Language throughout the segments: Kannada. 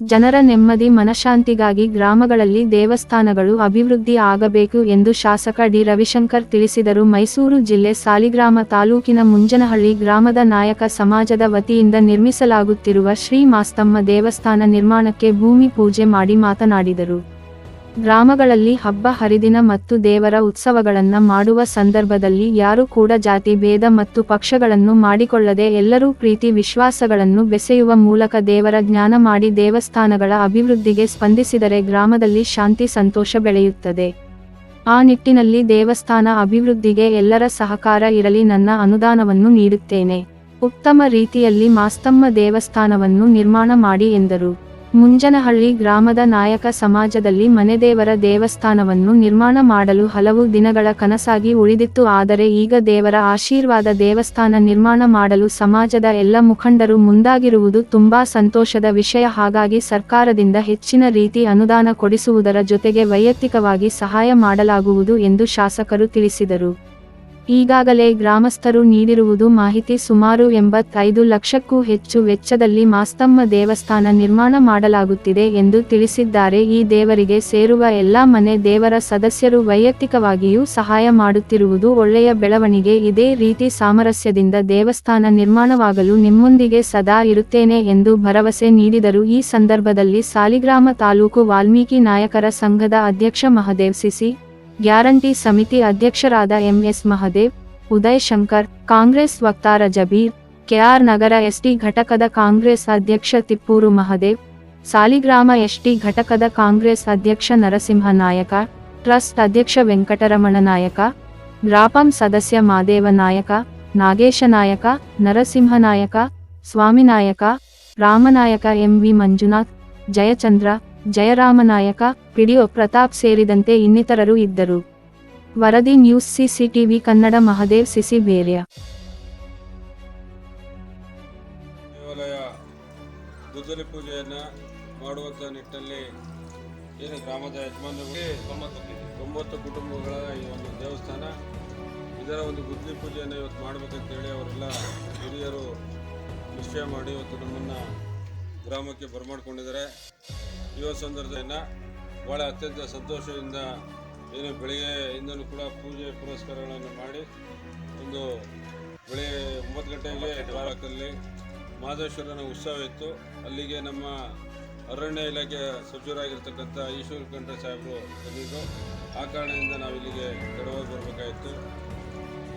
ಜನರ ನೆಮ್ಮದಿ, ಮನಶಾಂತಿಗಾಗಿ ಗ್ರಾಮಗಳಲ್ಲಿ ದೇವಸ್ಥಾನಗಳು ಅಭಿವೃದ್ಧಿ ಆಗಬೇಕು ಎಂದು ಶಾಸಕ ಡಿ. ರವಿಶಂಕರ್ ತಿಳಿಸಿದರು. ಮೈಸೂರು ಜಿಲ್ಲೆ ಸಾಲಿಗ್ರಾಮ ತಾಲೂಕಿನ ಮುಂಜನಹಳ್ಳಿ ಗ್ರಾಮದ ನಾಯಕ ಸಮಾಜದ ವತಿಯಿಂದ ನಿರ್ಮಿಸಲಾಗುತ್ತಿರುವ ಶ್ರೀ ಮಾಸ್ತಮ್ಮ ದೇವಸ್ಥಾನ ನಿರ್ಮಾಣಕ್ಕೆ ಭೂಮಿ ಪೂಜೆ ಮಾಡಿ ಮಾತನಾಡಿದರು. ಗ್ರಾಮಗಳಲ್ಲಿ ಹಬ್ಬ, ಹರಿದಿನ ಮತ್ತು ದೇವರ ಉತ್ಸವಗಳನ್ನ ಮಾಡುವ ಸಂದರ್ಭದಲ್ಲಿ ಯಾರು ಕೂಡ ಜಾತಿ, ಭೇದ ಮತ್ತು ಪಕ್ಷಗಳನ್ನು ಮಾಡಿಕೊಳ್ಳದೆ ಎಲ್ಲರೂ ಪ್ರೀತಿ, ವಿಶ್ವಾಸಗಳನ್ನು ಬೆಸೆಯುವ ಮೂಲಕ ದೇವರ ಜ್ಞಾನ ಮಾಡಿ ದೇವಸ್ಥಾನಗಳ ಅಭಿವೃದ್ಧಿಗೆ ಸ್ಪಂದಿಸಿದರೆ ಗ್ರಾಮದಲ್ಲಿ ಶಾಂತಿ, ಸಂತೋಷ ಬೆಳೆಯುತ್ತದೆ. ಆ ನಿಟ್ಟಿನಲ್ಲಿ ದೇವಸ್ಥಾನ ಅಭಿವೃದ್ಧಿಗೆ ಎಲ್ಲರ ಸಹಕಾರ ಇರಲಿ ನನ್ನ ಅನುದಾನವನ್ನು ನೀಡುತ್ತೇನೆ. ಉತ್ತಮ ರೀತಿಯಲ್ಲಿ ಮಾಸ್ತಮ್ಮ ದೇವಸ್ಥಾನವನ್ನು ನಿರ್ಮಾಣ ಮಾಡಿ ಎಂದರು. ಮುಂಜನಹಳ್ಳಿ ಗ್ರಾಮದ ನಾಯಕ ಸಮಾಜದಲ್ಲಿ ಮನೆದೇವರ ದೇವಸ್ಥಾನವನ್ನು ನಿರ್ಮಾಣ ಮಾಡಲು ಹಲವು ದಿನಗಳ ಕನಸಾಗಿ ಉಳಿದಿತ್ತು. ಆದರೆ ಈಗ ದೇವರ ಆಶೀರ್ವಾದ ದೇವಸ್ಥಾನ ನಿರ್ಮಾಣ ಮಾಡಲು ಸಮಾಜದ ಎಲ್ಲ ಮುಖಂಡರು ಮುಂದಾಗಿರುವುದು ತುಂಬಾ ಸಂತೋಷದ ವಿಷಯ. ಹಾಗಾಗಿ ಸರ್ಕಾರದಿಂದ ಹೆಚ್ಚಿನ ರೀತಿ ಅನುದಾನ ಕೊಡಿಸುವುದರ ಜೊತೆಗೆ ವೈಯಕ್ತಿಕವಾಗಿ ಸಹಾಯ ಮಾಡಲಾಗುವುದು ಎಂದು ಶಾಸಕರು ತಿಳಿಸಿದರು. ಈಗಾಗಲೇ ಗ್ರಾಮಸ್ಥರು ನೀಡಿರುವುದು ಮಾಹಿತಿ ಸುಮಾರು ಎಂಬತ್ತೈದು ಲಕ್ಷಕ್ಕೂ ಹೆಚ್ಚು ವೆಚ್ಚದಲ್ಲಿ ಮಾಸ್ತಮ್ಮ ದೇವಸ್ಥಾನ ನಿರ್ಮಾಣ ಮಾಡಲಾಗುತ್ತಿದೆ ಎಂದು ತಿಳಿಸಿದ್ದಾರೆ. ಈ ದೇವರಿಗೆ ಸೇರುವ ಎಲ್ಲಾ ಮನೆ ದೇವರ ಸದಸ್ಯರು ವೈಯಕ್ತಿಕವಾಗಿಯೂ ಸಹಾಯ ಮಾಡುತ್ತಿರುವುದು ಒಳ್ಳೆಯ ಬೆಳವಣಿಗೆ. ಇದೇ ರೀತಿ ಸಾಮರಸ್ಯದಿಂದ ದೇವಸ್ಥಾನ ನಿರ್ಮಾಣವಾಗಲು ನಿಮ್ಮೊಂದಿಗೆ ಸದಾ ಇರುತ್ತೇನೆ ಎಂದು ಭರವಸೆ ನೀಡಿದರು. ಈ ಸಂದರ್ಭದಲ್ಲಿ ಸಾಲಿಗ್ರಾಮ ತಾಲೂಕು ವಾಲ್ಮೀಕಿ ನಾಯಕರ ಸಂಘದ ಅಧ್ಯಕ್ಷ ಮಹದೇವ್ ಸಿಸಿ ಗ್ಯಾರಂಟಿ ಸಮಿತಿ ಅಧ್ಯಕ್ಷರಾದ ಎಂಎಸ್ ಮಹದೇವ್ ಉದಯ್ ಶಂಕರ್ ಕಾಂಗ್ರೆಸ್ ವಕ್ತಾರ ಜಬೀರ್ ಕೆಆರ್ ನಗರ ಎಸ್ಟಿ ಘಟಕದ ಕಾಂಗ್ರೆಸ್ ಅಧ್ಯಕ್ಷ ತಿಪ್ಪೂರು ಮಹದೇವ್ ಸಾಲಿಗ್ರಾಮ ಎಸ್ಟಿ ಘಟಕದ ಕಾಂಗ್ರೆಸ್ ಅಧ್ಯಕ್ಷ ನರಸಿಂಹ ನಾಯಕ ಟ್ರಸ್ಟ್ ಅಧ್ಯಕ್ಷ ವೆಂಕಟರಮಣ ನಾಯಕ ಗ್ರಾಪಂ ಸದಸ್ಯ ಮಾದೇವ ನಾಯಕ ನಾಗೇಶ ನಾಯಕ ನರಸಿಂಹ ನಾಯಕ ಸ್ವಾಮಿನಾಯಕ Ramanayaka MV Manjunath Jayachandra Jayaramanayak PDO Pratap ಸೇರಿದಂತೆ ಇನ್ನಿತರರು ಇದ್ದರು. ವರದಿ news CCTV Kannada Mahadev CC Berya. ದೇವಾಲಯ ಗುದ್ದಲಿ ಪೂಜೆಯನ್ನು ಮಾಡುವಂಥ ನಿಟ್ಟಿನಲ್ಲಿ ಏನು ಗ್ರಾಮದ ಯಜಮಾನರಿಗೆ ತೊಂಬತ್ತು ಕುಟುಂಬಗಳ ಈ ಒಂದು ದೇವಸ್ಥಾನ, ಇದರ ಒಂದು ಗುದ್ದಲಿ ಪೂಜೆಯನ್ನು ಇವತ್ತು ಮಾಡಬೇಕಂತೇಳಿ ಅವರೆಲ್ಲ ಹಿರಿಯರು ನಿಶ್ಚಯ ಮಾಡಿ ಇವತ್ತು ನಮ್ಮನ್ನು ಗ್ರಾಮಕ್ಕೆ ಬರಮಾಡ್ಕೊಂಡಿದ್ದಾರೆ. ಈ ಸಂದರ್ಭದಿಂದ ಭಾಳ ಅತ್ಯಂತ ಸಂತೋಷದಿಂದ ಏನು ಬೆಳಗ್ಗೆಯಿಂದಲೂ ಕೂಡ ಪೂಜೆ ಪುರಸ್ಕಾರಗಳನ್ನು ಮಾಡಿ ಒಂದು ಬೆಳಿಗ್ಗೆ ಒಂಬತ್ತು ಗಂಟೆಗೆ ದ್ವಾರಕಲ್ಲಿ ಮಾದೇಶ್ವರನ ಉತ್ಸವ ಇತ್ತು. ಅಲ್ಲಿಗೆ ನಮ್ಮ ಅರಣ್ಯ ಇಲಾಖೆ ಸಚಿವರಾಗಿರ್ತಕ್ಕಂಥ ಈಶ್ವರ ಕಂಠ ಸಾಹೇಬರು ಬಂದಿದ್ದು ಆ ಕಾರಣದಿಂದ ನಾವು ಇಲ್ಲಿಗೆ ತಡವಾಗಿ ಬರಬೇಕಾಯಿತು.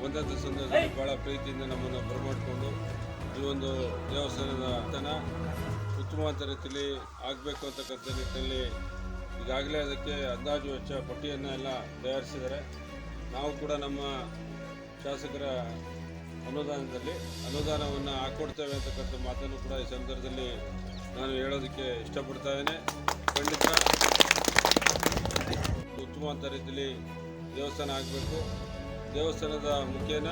ಬಂದಂಥ ಸಂದರ್ಭದಲ್ಲಿ ಭಾಳ ಪ್ರೀತಿಯಿಂದ ನಮ್ಮನ್ನು ಬರಮಾಡಿಕೊಂಡು ಈ ಒಂದು ದೇವಸ್ಥಾನದ ತನ ಉತ್ತಮವಾದ ರೀತಿಯಲ್ಲಿ ಆಗಬೇಕು ಅಂತಕ್ಕಂಥ ನಿಟ್ಟಿನಲ್ಲಿ ಈಗಾಗಲೇ ಅದಕ್ಕೆ ಅಂದಾಜು ವೆಚ್ಚ ಪಟ್ಟಿಯನ್ನು ಎಲ್ಲ ತಯಾರಿಸಿದ್ದಾರೆ. ನಾವು ಕೂಡ ನಮ್ಮ ಶಾಸಕರ ಅನುದಾನದಲ್ಲಿ ಅನುದಾನವನ್ನು ಹಾಕ್ಕೊಡ್ತೇವೆ ಅಂತಕ್ಕಂಥ ಮಾತನ್ನು ಕೂಡ ಈ ಸಂದರ್ಭದಲ್ಲಿ ನಾನು ಹೇಳೋದಕ್ಕೆ ಇಷ್ಟಪಡ್ತಾ ಇದ್ದೇನೆ. ಖಂಡಿತ ಉತ್ತಮವಾದ ರೀತಿಯಲ್ಲಿ ದೇವಸ್ಥಾನ ಆಗಬೇಕು. ದೇವಸ್ಥಾನದ ಮುಖೇನ